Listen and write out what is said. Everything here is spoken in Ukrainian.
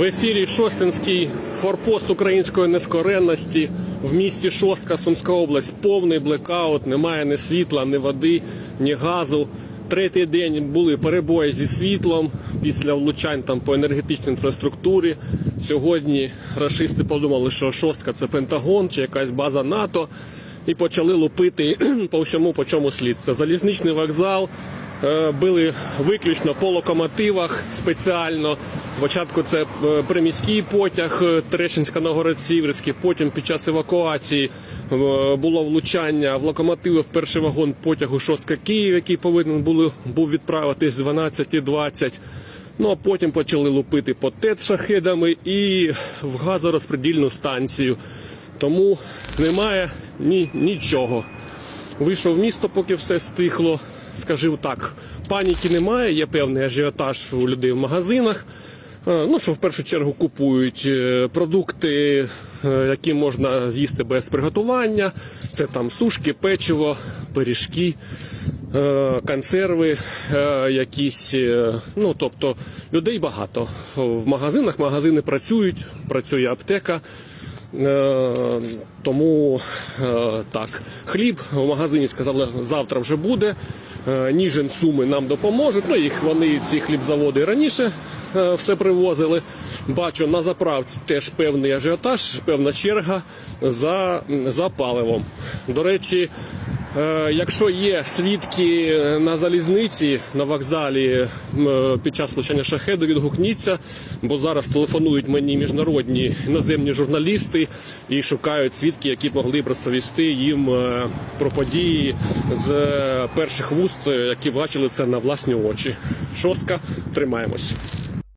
В ефірі Шостинський форпост української нескоренності в місті Шостка, Сумська область. Повний блекаут, немає ні світла, ні води, ні газу. Третій день були перебої зі світлом після влучань там по енергетичній інфраструктурі. Сьогодні рашисти подумали, що шостка це Пентагон чи якась база НАТО, і почали лупити по всьому, по чому слід. Це залізничний вокзал, Е, били виключно по локомотивах спеціально. Спочатку це е, приміський потяг е, Терещинська Новгород-Сіверський, потім під час евакуації е, було влучання в локомотиви в перший вагон потягу Шостка Київ, який повинен були, був відправитись 12.20. Ну а потім почали лупити по ТЕЦ шахедами і в газорозподільну станцію. Тому немає ні, нічого. Вийшов в місто, поки все стихло. Скажімо так, паніки немає, є певний ажіотаж у людей в магазинах. Е, Ну, що в першу чергу купують е, продукти, е, які можна з'їсти без приготування. Це там сушки, печиво, пиріжки, консерви, якісь. Ну, тобто людей багато. В магазинах магазини працюють, працює аптека. Е, Тому е, так, хліб в магазині сказали, завтра вже буде. Ніжен Ніжин суми нам допоможуть. Ну їх вони ці хлібзаводи раніше е, все привозили. Бачу на заправці теж певний ажіотаж, певна черга за, за паливом. До речі, Е, Якщо є свідки на залізниці на вокзалі під час влучання шахеду, відгукніться, бо зараз телефонують мені міжнародні іноземні журналісти і шукають свідки, які б могли б розповісти їм е, про події з е, перших вуст, е, які бачили це на власні очі. Шостка, тримаємось.